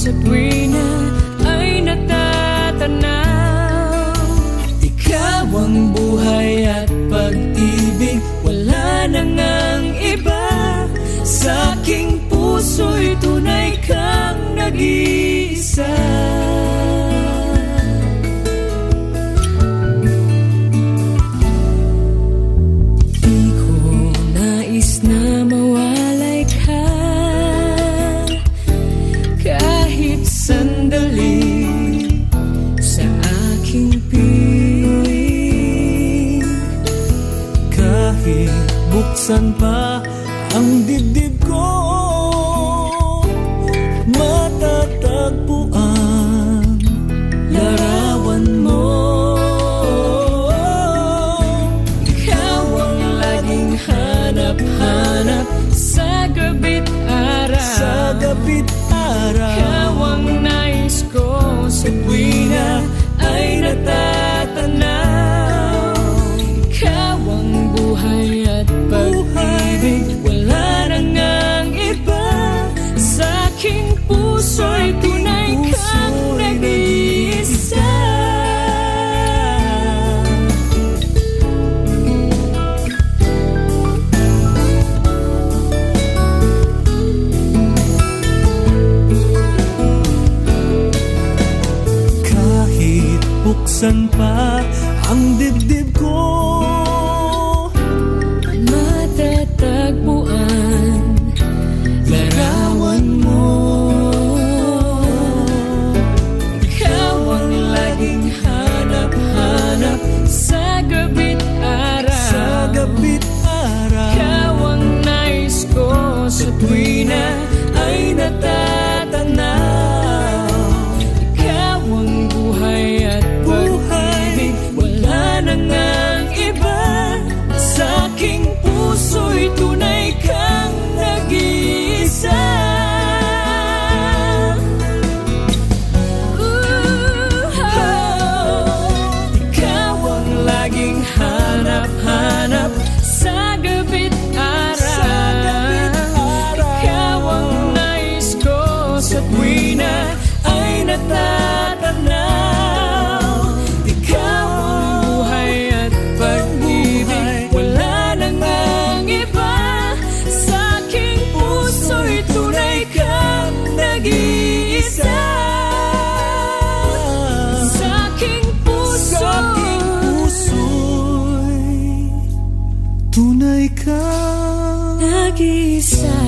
sa tuwi na ay natatanaw. Ikaw ang buhay at pag-ibig Wala na ngang iba. Sa aking puso'y tunay kang nag-iisa buksan pa ang dibdib ko? Matatagpuan larawan mo. Ikaw ang laging hanap-hanap sa gabi't araw Sa gabi't araw Ikaw ang nais ko sa tuwina buksan pa ang dibdib ko. Matatagpuan Larawan mo. Ikaw ang laging hanap-hanap Sa gabi't araw Sa gabi't araw Ikaw ang nais ko sa tuwina ay natatanaw puso'y tunay ka Nag-iisa